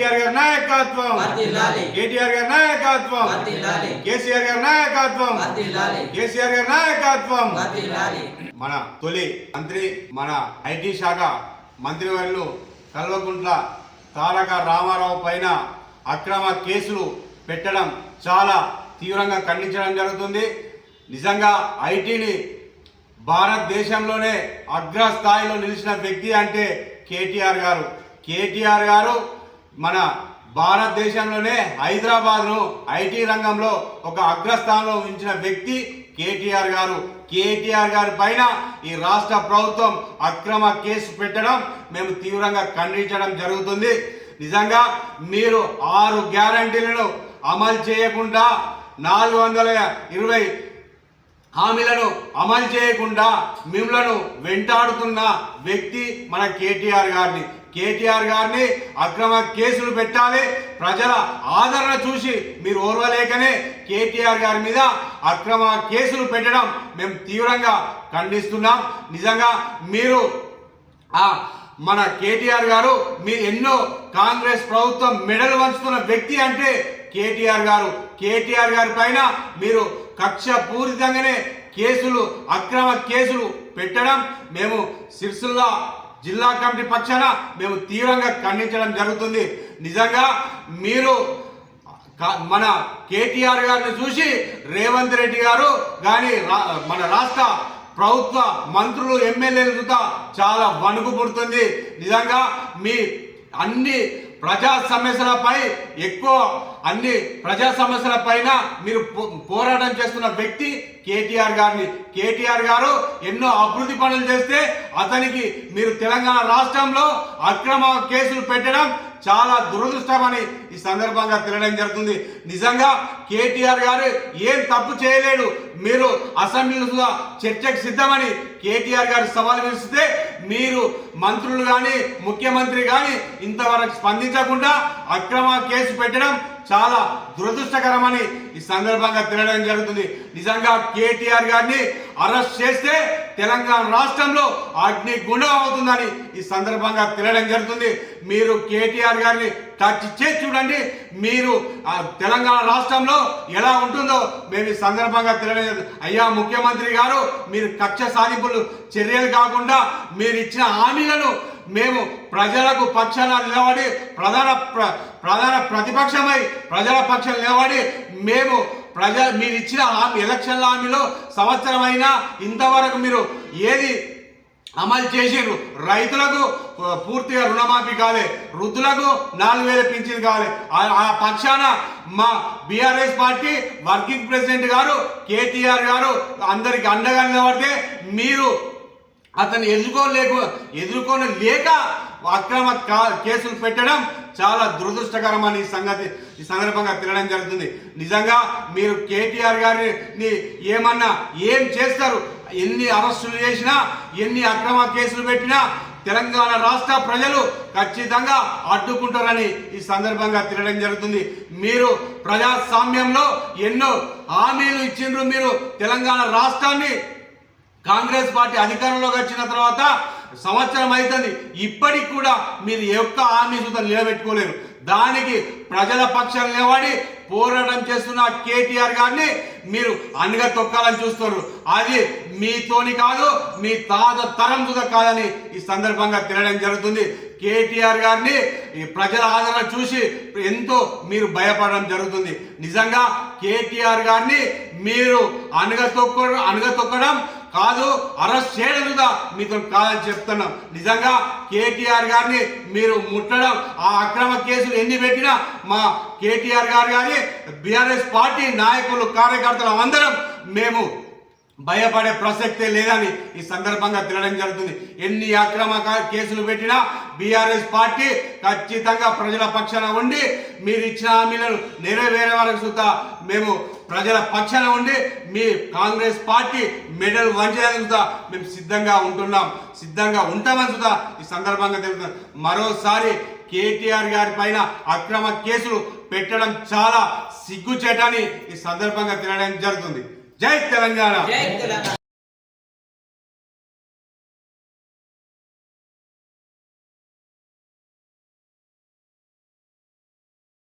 కేటీఆర్ గారి నాయకత్వం. వర్ధిల్లాలి కేసీఆర్ గారి నాయకత్వం. కేసీఆర్ గారి నాయకత్వం. మన తొలి మంత్రి మన ఐటీ శాఖ మంత్రివర్యులు కల్వకుంట్ల తారక రామారావు పైన అక్రమ కేసులు పెట్టడం చాలా తీవ్రంగా ఖండించడం జరుగుతుంది. నిజంగా ఐటీని భారతదేశంలోనే అగ్రస్థాయిలో నిలిచిన వ్యక్తి అంటే కేటీఆర్ గారు. కేటీఆర్ గారు మన భారతదేశంలోనే హైదరాబాద్ను ఐటీ రంగంలో ఒక అగ్రస్థానంలో ఉంచిన వ్యక్తి కేటీఆర్ గారు. కేటీఆర్ గారి పైన ఈ రాష్ట్ర ప్రభుత్వం అక్రమ కేసు పెట్టడం మేము తీవ్రంగా ఖండించడం జరుగుతుంది. నిజంగా మీరు ఆరు గ్యారంటీలను అమలు చేయకుండా నాలుగు వందల ఇరవై హామీలను అమలు చేయకుండా మిమ్మలను వెంటాడుతున్న వ్యక్తి మన కేటీఆర్ గారిని. కేటీఆర్ గారిని అక్రమ కేసులు పెట్టాలి. ప్రజల ఆదరణ చూసి మీరు ఓర్వలేకనే కేటీఆర్ గారి మీద అక్రమ కేసులు పెట్టడం మేము తీవ్రంగా ఖండిస్తున్నాం. నిజంగా మీరు ఆ మన కేటీఆర్ గారు మీరు ఎన్నో కాంగ్రెస్ ప్రభుత్వం మెడల్ వంచుతున్న వ్యక్తి అంటే కేటీఆర్ గారు. కేటీఆర్ గారి పైన మీరు కక్ష పూరితంగానే కేసులు అక్రమ కేసులు పెట్టడం మేము సిరిసిల్ల జిల్లా కమిటీ పక్షాన మేము తీవ్రంగా ఖండించడం జరుగుతుంది. నిజంగా మీరు మన కేటీఆర్ గారిని చూసి రేవంత్ రెడ్డి గారు కానీ రా- మన రాష్ట్ర ప్రభుత్వ మంత్రులు ఎమ్మెల్యేలు చూత చాలా వణుకు పుడుతుంది. నిజంగా మీ అన్ని ప్రజా సమస్యలపై ఎక్కువ అన్ని ప్రజా సమస్యల పైన మీరు పో- పోరాటం చేస్తున్న వ్యక్తి కేటీఆర్ గారిని. కేటీఆర్ గారు ఎన్నో అభివృద్ధి పనులు చేస్తే అతనికి మీరు తెలంగాణ రాష్ట్రంలో అక్రమ కేసులు పెట్టడం చాలా దురదృష్టమని ఈ సందర్భంగా తెలియడం జరుగుతుంది. నిజంగా కేటీఆర్ గారు ఏం తప్పు చేయలేడు. మీరు అసెంబ్లీలో చర్చకు సిద్ధమని కేటీఆర్ గారు సవాల్ విసిస్తే మీరు మంత్రులు కానీ ముఖ్యమంత్రి కానీ ఇంతవరకు స్పందించకుండా అక్రమ కేసు పెట్టడం చాలా దురదృష్టకరమని ఈ సందర్భంగా తినడం జరుగుతుంది. నిజంగా కేటీఆర్ గారిని అరెస్ట్ చేస్తే తెలంగాణ రాష్ట్రంలో అగ్ని గుండం అవుతుందని ఈ సందర్భంగా తినడం జరుగుతుంది. మీరు కేటీఆర్ గారిని టచ్ చేసి చూడండి. మీరు తెలంగాణ రాష్ట్రంలో ఎలా ఉంటుందో మేము ఈ సందర్భంగా తెలియడం జరుగుతుంది. అయ్యా ముఖ్యమంత్రి గారు మీరు కక్ష సాధింపులు చర్యలు కాకుండా మీరు ఇచ్చిన హామీలను మేము ప్రజలకు పక్షాన నిలబడి ప్రధాన ప్ర- ప్రధాన ప్రతిపక్షమై ప్రజల పక్షం నిలబడి మేము ప్రజ మీరు ఇచ్చిన హామీ ఎలక్షన్ల హామీలో సంవత్సరమైనా ఇంతవరకు మీరు ఏది అమలు చేసిండ్రు? రైతులకు పూర్తిగా రుణమాఫీ కాలే. వృద్ధులకు నాలుగు వేల పింఛన్ కాలే. ఆ- ఆ పక్షాన మా బీఆర్ఎస్ పార్టీ వర్కింగ్ ప్రెసిడెంట్ గారు కేటీఆర్ గారు అందరికి అండగా నిలబడితే మీరు అతను ఎదుర్కోలేక ఎదుర్కొని లేక అక్రమ కేసులు పెట్టడం చాలా దురదృష్టకరమని ఈ సంగతి ఈ సందర్భంగా తినడం జరుగుతుంది. నిజంగా మీరు కేటీఆర్ గారిని ఏమన్నా ఏం చేస్తారు? ఎన్ని అరెస్టులు చేసినా ఎన్ని అక్రమ కేసులు పెట్టినా తెలంగాణ రాష్ట్ర ప్రజలు ఖచ్చితంగా అడ్డుకుంటారని ఈ సందర్భంగా తినడం జరుగుతుంది. మీరు ప్రజాస్వామ్యంలో ఎన్నో హామీలు ఇచ్చిండ్రు మీరు తెలంగాణ రాష్ట్రాన్ని. కాంగ్రెస్ పార్టీ అధికారంలోకి వచ్చిన తర్వాత సంవత్సరం అవుతుంది ఇప్పటికి కూడా మీరు యొక్క హామీ సుతం నిలబెట్టుకోలేరు. దానికి ప్రజల పక్షం నిలబడి పోరాటం చేస్తున్న కేటీఆర్ గారిని మీరు అన్నిగా తొక్కాలని చూస్తున్నారు. అది మీతోని కాదు మీ తాత తరం సుధా కాదని ఈ సందర్భంగా తినడం జరుగుతుంది. కేటీఆర్ గారిని ఈ ప్రజల ఆదరణ చూసి ఎంతో మీరు భయపడడం జరుగుతుంది. నిజంగా కేటీఆర్ గారిని మీరు అనగ తొక్క అనగ తొక్కడం కాదు అరెస్ట్ చేయడం కూడా మీతో కాదని చెప్తున్నాం. నిజంగా కేటీఆర్ గారిని మీరు ముట్టడం ఆ అక్రమ కేసులు ఎన్ని పెట్టినా మా కేటీఆర్ గారు కానీ బీఆర్ఎస్ పార్టీ నాయకులు కార్యకర్తలు అందరం మేము భయపడే ప్రసక్తే లేదని ఈ సందర్భంగా తినడం జరుగుతుంది. ఎన్ని అక్రమ కేసులు పెట్టినా బీఆర్ఎస్ పార్టీ ఖచ్చితంగా ప్రజల పక్షాన ఉండి మీరు ఇచ్చిన హామీలను నెరవేరే వరకు సుద్ధా మేము ప్రజల పక్షాన ఉండి మీ కాంగ్రెస్ పార్టీ మెడల్ వంచడానికి సుద్ధా మేము సిద్ధంగా ఉంటున్నాం. సిద్ధంగా ఉంటామని సుద్ధా ఈ సందర్భంగా తెలుస్తుంది మరోసారి కేటీఆర్ గారి పైన అక్రమ కేసులు పెట్టడం చాలా సిగ్గుచేటని ఈ సందర్భంగా తినడం జరుగుతుంది. జై తెలంగాణ.